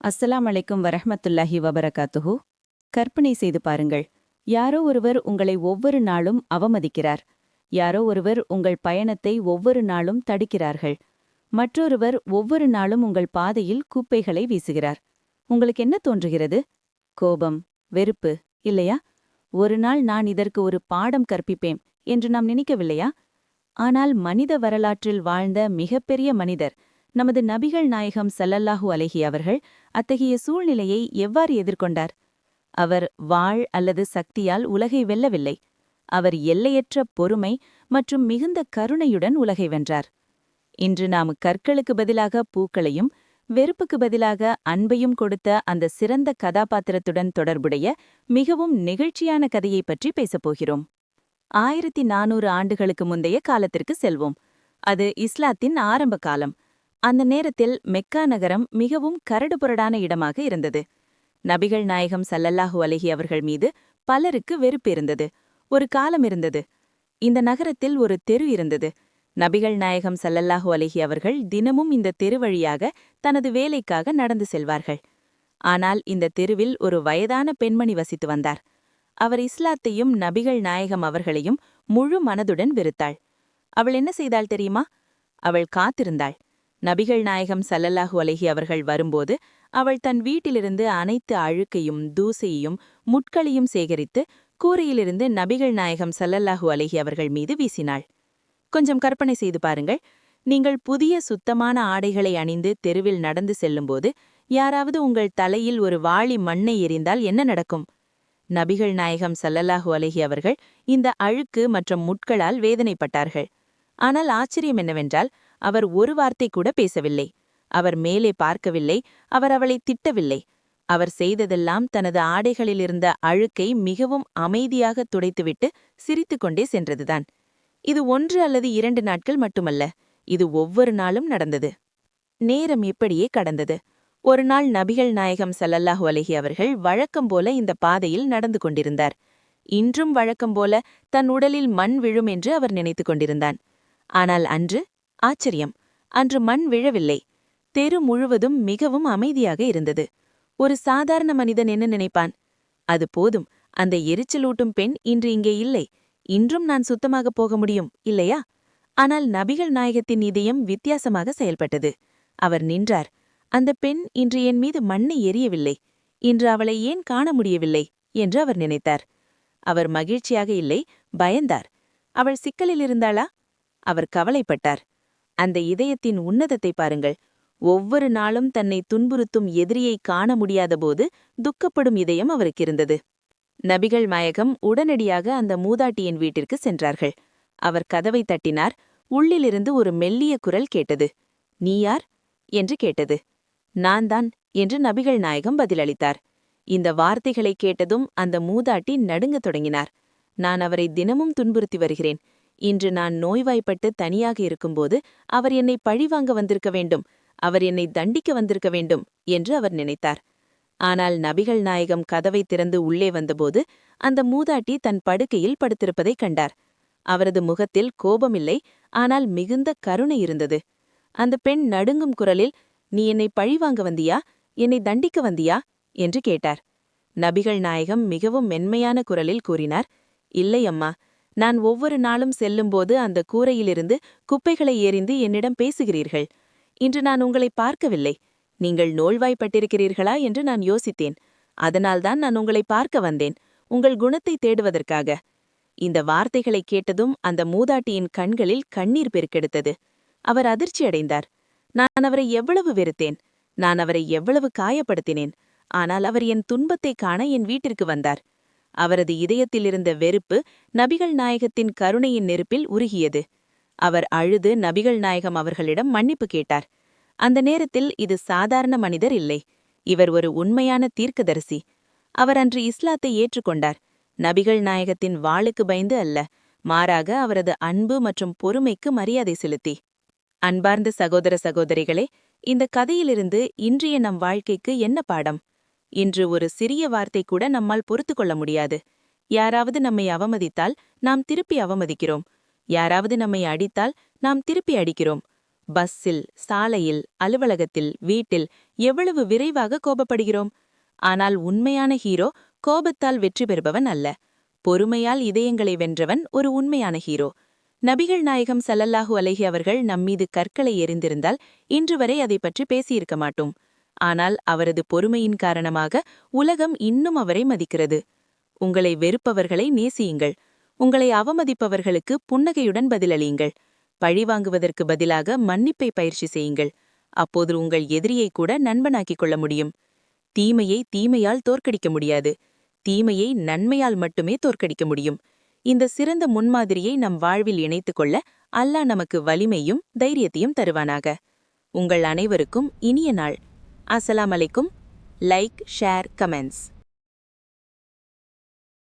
அஸ்ஸலாம் அலைக்கும் வரஹமத்துல்லாஹி வபரகாத்துஹு. கற்பனை செய்து பாருங்கள். யாரோ ஒருவர் உங்களை ஒவ்வொரு நாளும் அவமதிக்கிறார். யாரோ ஒருவர் உங்கள் பயணத்தை ஒவ்வொரு நாளும் தடுக்கிறார்கள். மற்றொருவர் ஒவ்வொரு நாளும் உங்கள் பாதையில் குப்பைகளை வீசுகிறார். உங்களுக்கு என்ன தோன்றுகிறது? கோபம் வெறுப்பு இல்லையா? ஒரு நாள் நான் இதற்கு ஒரு பாடம் கற்பிப்பேன் என்று நாம் நினைக்கவில்லையா? ஆனால் மனித வரலாற்றில் வாழ்ந்த மிகப்பெரிய மனிதர் நமது நபிகள் நாயகம் ஸல்லல்லாஹு அலஹி அவர்கள் அத்தகைய சூழ்நிலையை எவ்வாறு எதிர்கொண்டார்? அவர் வாழ் அல்லது சக்தியால் உலகை வெல்லவில்லை. அவர் எல்லையற்ற பொறுமை மற்றும் மிகுந்த கருணையுடன் உலகை வென்றார். இன்று நாம் கற்களுக்கு பதிலாக பூக்களையும் வெறுப்புக்கு பதிலாக அன்பையும் கொடுத்த அந்த சிறந்த கதாபாத்திரத்துடன் தொடர்புடைய மிகவும் நெகிழ்ச்சியான கதையைப் பற்றி பேசப்போகிறோம் ஆயிரத்தி நானூறு ஆண்டுகளுக்கு முந்தைய காலத்திற்கு செல்வோம். அது இஸ்லாத்தின் ஆரம்ப காலம். அந்த நேரத்தில் மெக்கா நகரம் மிகவும் கரடுபுரடான இடமாக இருந்தது. நபிகள் நாயகம் சல்லல்லாஹு அலஹி அவர்கள் மீது பலருக்கு வெறுப்பு இருந்தது. ஒரு காலம் இருந்தது. இந்த நகரத்தில் ஒரு தெரு இருந்தது. நபிகள் நாயகம் சல்லல்லாஹு அலஹி அவர்கள் தினமும் இந்த தெரு வழியாக தனது வேலைக்காக நடந்து செல்வார்கள். ஆனால் இந்த தெருவில் ஒரு வயதான பெண்மணி வசித்து வந்தார். அவர் இஸ்லாத்தையும் நபிகள் நாயகம் அவர்களையும் முழு மனதுடன் வெறுத்தாள். அவள் என்ன செய்தாள் தெரியுமா? அவள் காத்திருந்தாள். நபிகள் நாயகம் சல்லல்லாஹு அலஹி அவர்கள் வரும்போது அவள் தன் வீட்டிலிருந்து அனைத்து அழுக்கையும் தூசையையும் முட்களையும் சேகரித்து கூரையிலிருந்து நபிகள் நாயகம் சல்லல்லாஹு அலஹி அவர்கள் மீது வீசினாள். கொஞ்சம் கற்பனை செய்து பாருங்கள். நீங்கள் புதிய சுத்தமான ஆடைகளை அணிந்து தெருவில் நடந்து செல்லும்போது யாராவது உங்கள் தலையில் ஒரு வாளி மண்ணை எறிந்தால் என்ன நடக்கும்? நபிகள் நாயகம் சல்லல்லாஹு அலஹி அவர்கள் இந்த அழுக்கு மற்றும் முட்களால் வேதனைப்பட்டார்கள். ஆனால் ஆச்சரியம் என்னவென்றால் அவர் ஒரு வார்த்தை கூட பேசவில்லை. அவர் மேலே பார்க்கவில்லை அவர் அவளை திட்டவில்லை. அவர் செய்ததெல்லாம் தனது ஆடைகளிலிருந்த அழுக்கை மிகவும் அமைதியாக துடைத்துவிட்டு சிரித்துக்கொண்டே சென்றதுதான். இது ஒன்று அல்லது இரண்டு நாட்கள் மட்டுமல்ல இது ஒவ்வொரு நாளும் நடந்தது. நேரம் இப்படியே கடந்தது. ஒரு நாள் நபிகள் நாயகம் சல்லல்லாஹு அலஹி அவர்கள் வழக்கம் போல இந்த பாதையில் நடந்து கொண்டிருந்தார். இன்றும் வழக்கம் போல தன் உடலில் மண் விழும் என்று அவர் நினைத்துக் கொண்டிருந்தான். ஆனால் அன்று ஆச்சரியம். அன்று மண் விழவில்லை. தெரு முழுவதும் மிகவும் அமைதியாக இருந்தது. ஒரு சாதாரண மனிதன் என்ன நினைப்பான்? அது போதும். அந்த எரிச்சலூட்டும் பெண் இன்று இங்கே இல்லை. இன்றும் நான் சுத்தமாக போக முடியும் இல்லையா? ஆனால் நபிகள் நாயகத்தின் இதயம் வித்தியாசமாக செயல்பட்டது. அவர் நின்றார். அந்த பெண் இன்று என் மீது மண்ணை எரியவில்லை இன்று அவளை ஏன் காண முடியவில்லை? என்று அவர் நினைத்தார். அவர் மகிழ்ச்சியாக இல்லை பயந்தார். அவள் சிக்கலில் இருந்தாளா? அவர் கவலைப்பட்டார். அந்த இதயத்தின் உன்னதத்தை பாருங்கள். ஒவ்வொரு நாளும் தன்னை துன்புறுத்தும் எதிரியை காண முடியாதபோது துக்கப்படும் இதயம் அவருக்கு இருந்தது. நபிகள் நாயகம் உடனடியாக அந்த மூதாட்டியின் வீட்டிற்கு சென்றார்கள். அவர் கதவை தட்டினார். உள்ளிலிருந்து ஒரு மெல்லிய குரல் கேட்டது. நீ யார்? என்று கேட்டது. நான் தான் என்று நபிகள் நாயகம் பதிலளித்தார். இந்த வார்த்தைகளை கேட்டதும் அந்த மூதாட்டி நடுங்கத் தொடங்கினார். நான் அவரை தினமும் துன்புறுத்தி வருகிறேன். இன்று நான் நோய்வாய்ப்பட்டு தனியாக இருக்கும்போது அவர் என்னை பழிவாங்க வந்திருக்க வேண்டும் அவர் என்னை தண்டிக்க வந்திருக்க வேண்டும் என்று அவர் நினைத்தார். ஆனால் நபிகள் நாயகம் கதவை திறந்து உள்ளே வந்தபோது அந்த மூதாட்டி தன் படுக்கையில் படுத்திருப்பதைக் கண்டார். அவரது முகத்தில் கோபமில்லை ஆனால் மிகுந்த கருணை இருந்தது. அந்த பெண் நடுங்கும் குரலில் நீ என்னை பழிவாங்க வந்தியா? என்னை தண்டிக்க வந்தியா? என்று கேட்டார். நபிகள் நாயகம் மிகவும் மென்மையான குரலில் கூறினார் இல்லை அம்மா நான் ஒவ்வொரு நாளும் செல்லும்போது அந்த கூரையிலிருந்து குப்பைகளை எறிந்து என்னிடம் பேசுகிறீர்கள். இன்று நான் உங்களை பார்க்கவில்லை. நீங்கள் நோல்வாய்ப்பட்டிருக்கிறீர்களா என்று நான் யோசித்தேன். அதனால்தான் நான் உங்களை பார்க்க வந்தேன். உங்கள் குணத்தை தேடுவதற்காக. இந்த வார்த்தைகளை கேட்டதும் அந்த மூதாட்டியின் கண்களில் கண்ணீர் பெருக்கெடுத்தது. அவர் அதிர்ச்சியடைந்தார் நான் அவரை எவ்வளவு வெறுத்தேன். நான் அவரை எவ்வளவு காயப்படுத்தினேன். ஆனால் அவர் என் துன்பத்தை காண என் வீட்டிற்கு வந்தார். அவரது இதயத்திலிருந்த வெறுப்பு நபிகள் நாயகத்தின் கருணையின் நெருப்பில் உருகியது. அவர் அழுது நபிகள் நாயகம் அவர்களிடம் மன்னிப்பு கேட்டார். அந்த நேரத்தில் இது சாதாரண மனிதர் இல்லை. இவர் ஒரு உண்மையான தீர்க்கதரிசி. அவர் அன்று இஸ்லாத்தை ஏற்றுக்கொண்டார். நபிகள் நாயகத்தின் வாளுக்கு பயந்து அல்ல மாறாக அவரது அன்பு மற்றும் பொறுமைக்கு மரியாதை செலுத்தி. அன்பார்ந்த சகோதர சகோதரிகளே இந்த கதையிலிருந்து இன்றைய நம் வாழ்க்கைக்கு என்ன பாடம்? இன்று ஒரு சிறிய வார்த்தை கூட நம்மால் பொறுத்து கொள்ள முடியாது. யாராவது நம்மை அவமதித்தால் நாம் திருப்பி அவமதிக்கிறோம். யாராவது நம்மை அடித்தால் நாம் திருப்பி அடிக்கிறோம். பஸ்ஸில் சாலையில் அலுவலகத்தில் வீட்டில் எவ்வளவு விரைவாக கோபப்படுகிறோம். ஆனால் உண்மையான ஹீரோ கோபத்தால் வெற்றி பெறுபவன் அல்ல. பொறுமையால் இதயங்களை வென்றவன் ஒரு உண்மையான ஹீரோ. நபிகள் நாயகம் சல்லல்லாஹு அலஹி அவர்கள் நம்மீது கற்களை எறிந்திருந்தால் இன்று வரை அதை பற்றி பேசியிருக்க மாட்டோம். ஆனால் அவரது பொறுமையின் காரணமாக உலகம் இன்னும் அவரை மதிக்கிறது. உங்களை வெறுப்பவர்களை நேசியுங்கள். உங்களை அவமதிப்பவர்களுக்கு புன்னகையுடன் பதிலளியுங்கள். பழிவாங்குவதற்கு பதிலாக மன்னிப்பை பயிற்சி செய்யுங்கள். அப்போது உங்கள் எதிரியை கூட நண்பனாக்கிக் கொள்ள முடியும். தீமையை தீமையால் தோற்கடிக்க முடியாது. தீமையை நன்மையால் மட்டுமே தோற்கடிக்க முடியும். இந்த சிறந்த முன்மாதிரியை நம் வாழ்வில் இணைத்துக் கொள்ள அல்லாஹ் நமக்கு வலிமையும் தைரியத்தையும் தருவானாக. உங்கள் அனைவருக்கும் இனிய நாள். அஸ்ஸலாமு அலைக்கும் லைக் ஷேர் கமெண்ட்ஸ்